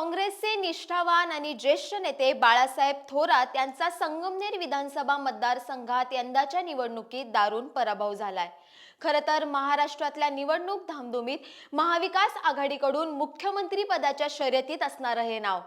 काँग्रेसचे निष्ठावान आणि ज्येष्ठ नेते बाळासाहेब थोरात यांचा संगमनेर विधानसभा मतदारसंघात यंदाच्या निवडणुकीत दारुण पराभव झालाय. खरं तर महाराष्ट्रातल्या निवडणूक धामधुमीत महाविकास आघाडीकडून मुख्यमंत्री पदाच्या शर्यतीत असणारं हे नाव.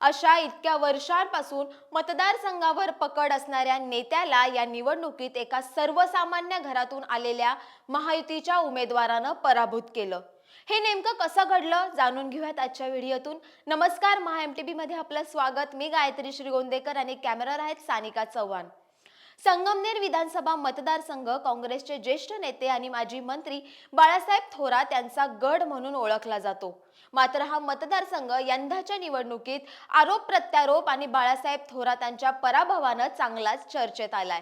अशा इतक्या वर्षांपासून मतदारसंघावर पकड असणाऱ्या नेत्याला या निवडणुकीत एका सर्वसामान्य घरातून आलेल्या महायुतीच्या उमेदवारानं पराभूत केलं. हे नेमकं कसं घडलं जाणून घेऊयात आजच्या व्हिडिओतून. नमस्कार महा एम टी मध्ये आपलं स्वागत. मी गायत्री श्रीगोंदेकर आणि कॅमेरावर आहेत सानिका चव्हाण. संगमनेर विधानसभा मतदारसंघ काँग्रेसचे ज्येष्ठ नेते आणि माजी मंत्री बाळासाहेब थोरात यांचा गड म्हणून ओळखला जातो. मात्र हा मतदारसंघ यंदाच्या निवडणुकीत आरोप प्रत्यारोप आणि बाळासाहेब थोरातांच्या पराभवानं चांगलाच चर्चेत आलाय.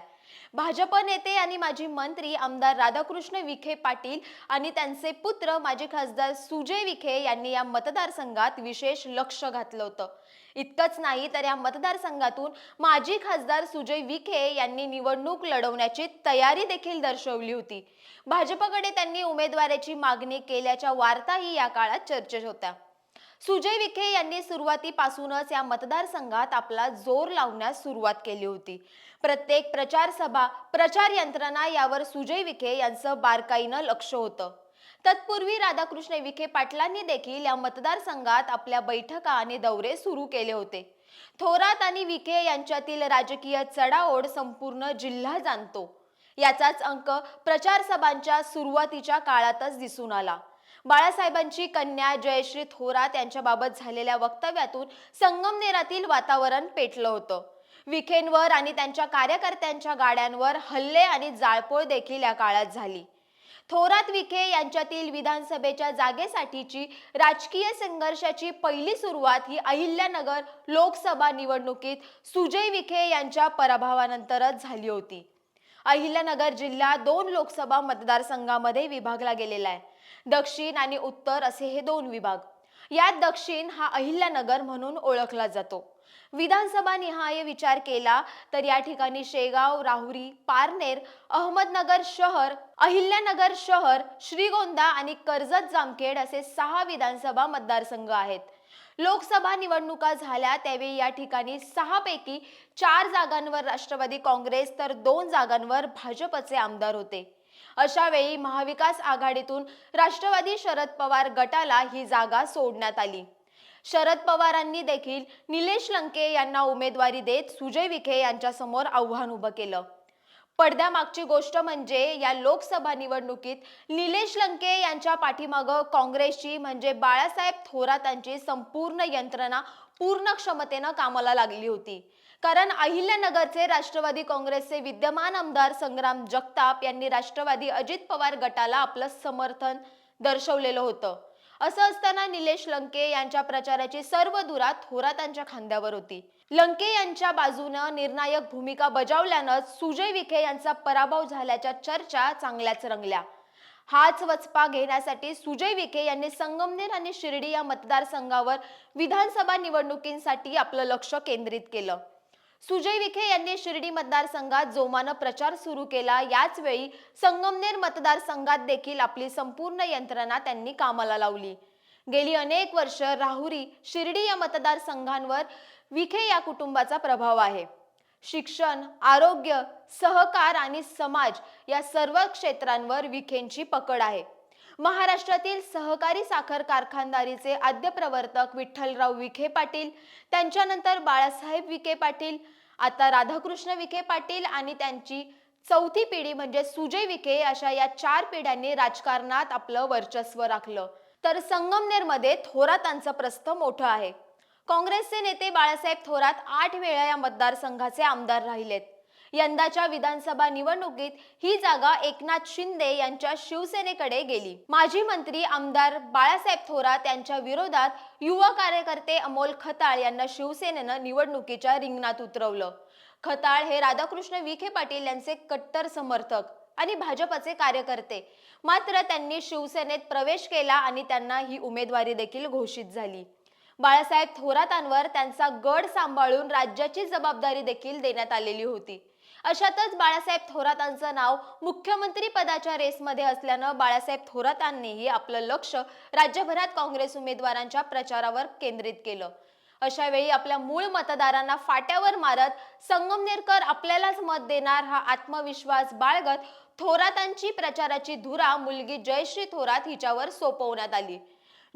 भाजप नेते आणि माजी मंत्री आमदार राधाकृष्ण विखे पाटील आणि त्यांचे पुत्र माजी खासदार सुजय विखे यांनी या मतदारसंघात विशेष लक्ष घातलं होतं. इतकंच नाही तर या मतदारसंघातून माजी खासदार सुजय विखे यांनी निवडणूक लढवण्याची तयारी देखील दर्शवली होती. भाजपकडे त्यांनी उमेदवाराची मागणी केल्याच्या वार्ताही या काळात चर्चेत होत्या. सुजय विखे यांनी सुरुवातीपासूनच या मतदारसंघात आपला जोर लावण्यास सुरुवात केली होती. प्रत्येक प्रचार सभा प्रचार यंत्रणा यावर सुजय विखे यांचं बारकाईनं लक्ष होतं. तत्पूर्वी राधाकृष्ण विखे पाटलांनी देखील या मतदारसंघात आपल्या बैठका आणि दौरे सुरू केले होते. थोरात आणि विखे यांच्यातील राजकीय चढाओढ संपूर्ण जिल्हा जाणतो. याचाच अंक प्रचार सभांच्या सुरुवातीच्या काळातच दिसून आला. बाळासाहेबांची कन्या जयश्री थोरात यांच्याबाबत झालेल्या वक्तव्यातून संगमनेरातील वातावरण पेटलं होतं. विखेंवर आणि त्यांच्या कार्यकर्त्यांच्या गाड्यांवर हल्ले आणि जाळपोळ देखील या काळात झाली. थोरात विखे यांच्यातील विधानसभेच्या जागेसाठीची राजकीय संघर्षाची पहिली सुरुवात ही अहिल्यानगर लोकसभा निवडणुकीत सुजय विखे यांच्या पराभवानंतरच झाली होती. अहिल्यानगर जिल्हा दोन लोकसभा मतदारसंघामध्ये विभागला गेलेला आहे. दक्षिण आणि उत्तर असे हे दोन विभाग. यात दक्षिण हा अहिल्यानगर म्हणून ओळखला जातो. विधानसभा निहाय विचार केला तर या ठिकाणी शेगाव राहुरी पारनेर अहमदनगर शहर अहिल्यानगर शहर श्रीगोंदा आणि कर्जत जामखेड असे सहा विधानसभा मतदारसंघ आहेत. लोकसभा निवडणुका झाल्या त्यावेळी या ठिकाणी सहा पैकी चार जागांवर राष्ट्रवादी काँग्रेस तर दोन जागांवर भाजपचे आमदार होते. अशा वेळी महाविकास आघाडीतून राष्ट्रवादी शरद पवार गटाला ही जागा सोडण्यात आली. शरद पवारांनी देखील निलेश लंके यांना उमेदवारी देत सुजय विखे यांच्यासमोर आव्हान उभं केलं. पडद्यामागची गोष्ट म्हणजे या लोकसभा निवडणुकीत निलेश लंके यांच्या पाठीमागं काँग्रेसची म्हणजे बाळासाहेब थोरातांची संपूर्ण यंत्रणा पूर्ण क्षमतेनं कामाला लागली होती. कारण अहिल्यानगरचे राष्ट्रवादी काँग्रेसचे विद्यमान आमदार संग्राम जगताप यांनी राष्ट्रवादी अजित पवार गटाला आपलं समर्थन दर्शवलेलं होतं. असं असताना निलेश लंके यांच्या प्रचाराची सर्व धुरा थोरातांच्या खांद्यावर होती. लंके यांच्या बाजूनं निर्णायक भूमिका बजावल्यानं सुजय विखे यांचा पराभव झाल्याच्या चर्चा चांगल्याच रंगल्या. हाच वचपा घेण्यासाठी सुजय विखे यांनी संगमनेर आणि शिर्डी या मतदारसंघावर विधानसभा निवडणुकींसाठी आपलं लक्ष केंद्रित केलं. सुजय विखे यांनी शिर्डी मतदारसंघात जोमानं प्रचार सुरू केला. याच वेळी संगमनेर मतदारसंघात देखील आपली संपूर्ण यंत्रणा त्यांनी कामाला लावली. गेली अनेक वर्ष राहुरी शिर्डी या मतदारसंघांवर विखे या कुटुंबाचा प्रभाव आहे. शिक्षण आरोग्य सहकार आणि समाज या सर्व क्षेत्रांवर विखेंची पकड आहे. महाराष्ट्रातील सहकारी साखर कारखानदारीचे आद्य प्रवर्तक विठ्ठलराव विखे पाटील त्यांच्यानंतर बाळासाहेब विखे पाटील आता राधाकृष्ण विखे पाटील आणि त्यांची चौथी पिढी म्हणजे सुजय विखे अशा या चार पिढ्यांनी राजकारणात आपलं वर्चस्व राखलं. तर संगमनेरमध्ये थोरातांचं प्रस्थ मोठं आहे. काँग्रेसचे नेते बाळासाहेब थोरात आठ वेळा या मतदारसंघाचे आमदार राहिलेत. यंदाच्या विधानसभा निवडणुकीत ही जागा एकनाथ शिंदे यांच्या शिवसेनेकडे गेली. माजी मंत्री आमदार बाळासाहेब थोरात यांच्या विरोधात युवा कार्यकर्ते अमोल खताळ यांना शिवसेनेनं निवडणुकीच्या रिंगणात उतरवलं. खताळ हे राधाकृष्ण विखे पाटील यांचे कट्टर समर्थक आणि भाजपचे कार्यकर्ते. मात्र त्यांनी शिवसेनेत प्रवेश केला आणि त्यांना ही उमेदवारी देखील घोषित झाली. बाळासाहेब थोरातांवर त्यांचा गड सांभाळून राज्याची जबाबदारी देखील देण्यात आलेली होती. अशातच बाळासाहेब थोरातांचं नाव मुख्यमंत्री पदाच्या रेसमध्ये असल्यानं बाळासाहेब थोरातांनीही आपलं लक्ष राज्यभरात काँग्रेस उमेदवारांच्या प्रचारावर केंद्रित केलं. अशा वेळी आपल्या मूळ मतदारांना फाट्यावर मारत संगमनेरकर आपल्यालाच मत देणार हा आत्मविश्वास बाळगत थोरातांची प्रचाराची धुरा मुलगी जयश्री थोरात हिच्यावर सोपवण्यात आली.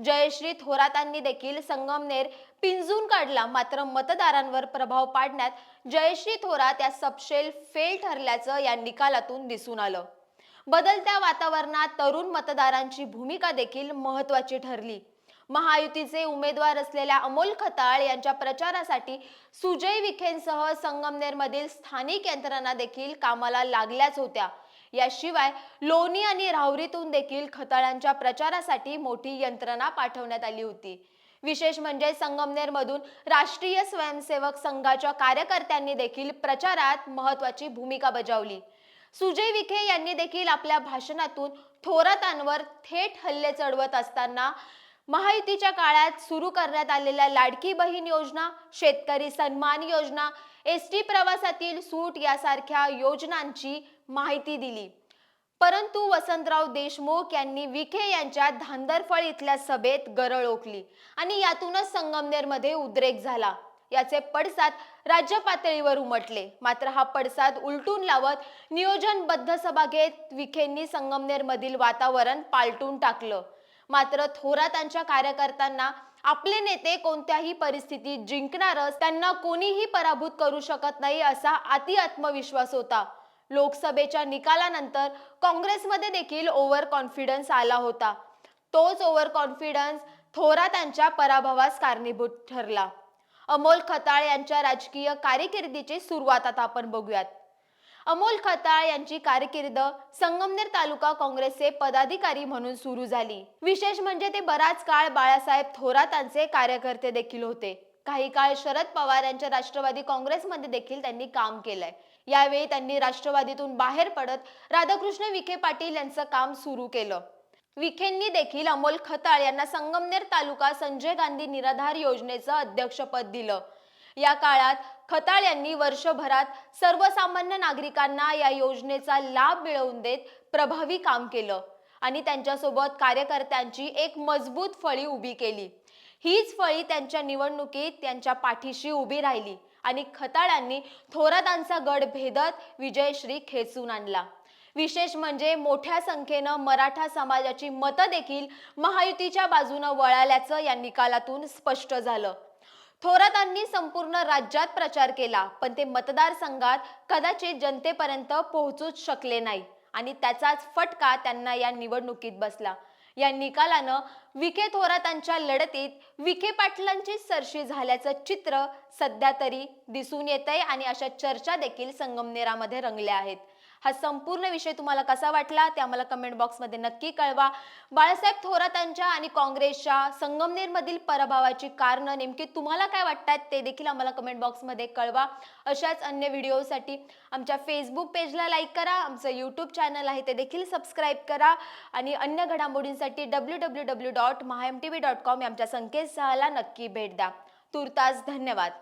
जयश्री थोरातांनी देखील संगमनेर पिंजून काढला. मात्र मतदारांवर प्रभाव पाडण्यात जयश्री थोरात या सपशेल फेल ठरल्याचं या निकालातून दिसून आलं. बदलत्या वातावरणात तरुण मतदारांची भूमिका देखील महत्वाची ठरली. महायुतीचे उमेदवार असलेल्या अमोल खताळ यांच्या प्रचारासाठी सुजय विखेंसह संगमनेरमधील स्थानिक यंत्रणा देखील कामाला लागल्याच होत्या. याशिवाय लोणी आणि राहुरीतून देखील खताळांच्या प्रचारासाठी मोठी यंत्रणा पाठवण्यात आली होती. विशेष म्हणजे संगमनेरमधून राष्ट्रीय स्वयंसेवक संघाच्या कार्यकर्त्यांनी देखील प्रचारात महत्वाची भूमिका बजावली. सुजय विखे यांनी देखील आपल्या भाषणातून थोरातांवर थेट हल्ले चढवत असताना महायुतीच्या काळात सुरू करण्यात आलेल्या लाडकी बहीण योजना शेतकरी सन्मान योजना एस टी प्रवासातील सूट यासारख्या योजनांची माहिती दिली. परंतु वसंतराव देशमुख यांनी विखे यांच्या धांदरफळ इथल्या सभेत गरळ ओकली आणि यातूनच संगमनेरमध्ये उद्रेक झाला. याचे पडसाद राज्य पातळीवर उमटले. मात्र हा पडसाद उलटून लावत नियोजनबद्ध सभा घेत विखेंनी संगमनेरमधील वातावरण पालटून टाकलं. मात्र थोरातांच्या कार्यकर्त्यांना आपले नेते कोणत्याही परिस्थितीत जिंकणारच त्यांना कोणीही पराभूत करू शकत नाही असा अति आत्मविश्वास होता. लोकसभेच्या निकालानंतर काँग्रेसमध्ये देखील ओव्हर कॉन्फिडन्स आला होता. तोच ओव्हर कॉन्फिडन्स थोरातांच्या पराभवास कारणीभूत ठरला. अमोल खताळ यांच्या राजकीय कारकिर्दीची सुरुवात आता आपण बघूयात. अमोल खताळ यांची कारकीर्द संगमनेर तालुका काँग्रेसचे पदाधिकारी म्हणून सुरू झाली. विशेष म्हणजे ते बराच काळ बाळासाहेब थोरातांचे कार्यकर्ते देखील होते. काही काळ शरद पवार यांच्या राष्ट्रवादी काँग्रेसमध्ये देखील त्यांनी काम केलंय. यावेळी त्यांनी राष्ट्रवादीतून बाहेर पडत राधाकृष्ण विखे पाटील यांचं काम सुरू केलं. विखेंनी देखील अमोल खताळ यांना संगमनेर तालुका संजय गांधी निराधार योजनेचं अध्यक्षपद दिलं. या काळात खताळ यांनी वर्षभरात सर्वसामान्य नागरिकांना या योजनेचा लाभ मिळवून देत प्रभावी काम केलं आणि त्यांच्यासोबत कार्यकर्त्यांची एक मजबूत फळी उभी केली. हीच फळी त्यांच्या निवडणुकीत त्यांच्या पाठीशी उभी राहिली आणि खताळांनी थोरातांचा गड भेदत विजयश्री खेचून आणला. विशेष म्हणजे मोठ्या संख्येनं मराठा समाजाची मतं देखील महायुतीच्या बाजूनं वळाल्याचं या निकालातून स्पष्ट झालं. थोरातांनी संपूर्ण राज्यात प्रचार केला पण ते मतदारसंघात कदाचित जनतेपर्यंत पोहोचूच शकले नाही आणि त्याचाच फटका त्यांना या निवडणुकीत बसला. या निकालानं विखे थोरातांच्या लढतीत विखे पाटलांची सरशी झाल्याचं चित्र सध्या तरी दिसून येतंय आणि अशा चर्चा देखील संगमनेरामध्ये रंगल्या आहेत. हा संपूर्ण विषय तुम्हाला कसा वाटला ते आम्हाला कमेंट बॉक्समध्ये नक्की कळवा. बाळासाहेब थोरातांच्या आणि काँग्रेसच्या संगमनेरमधील पराभवाची कारणं नेमकी तुम्हाला काय वाटतात ते देखील आम्हाला कमेंट बॉक्समध्ये कळवा. अशाच अन्य व्हिडिओसाठी आमच्या फेसबुक पेजला लाईक करा आमचं यूट्यूब चॅनल आहे ते देखील सबस्क्राईब करा आणि अन्य घडामोडींसाठी W W W dot Maha M T V dot com आमच्या संकेतस्थळाला नक्की भेट द्या. तुर्तास धन्यवाद.